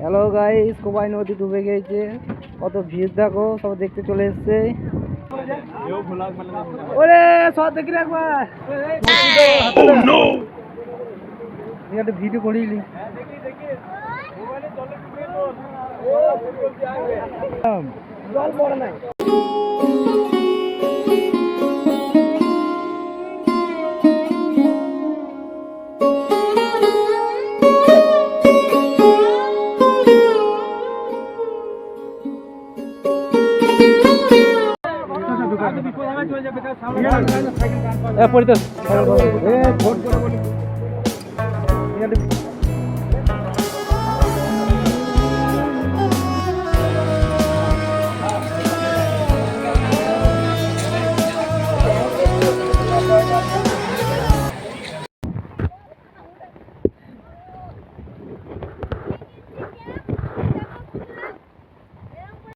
Hello guys কোবাই নদী ডুবে গেছে। কত ভিড় দেখো সব দেখতে চলে এসছে। ওরে সব দেখি একবার। একটা ভিডিও করিলি জল পড়ে নাই। পরিতাস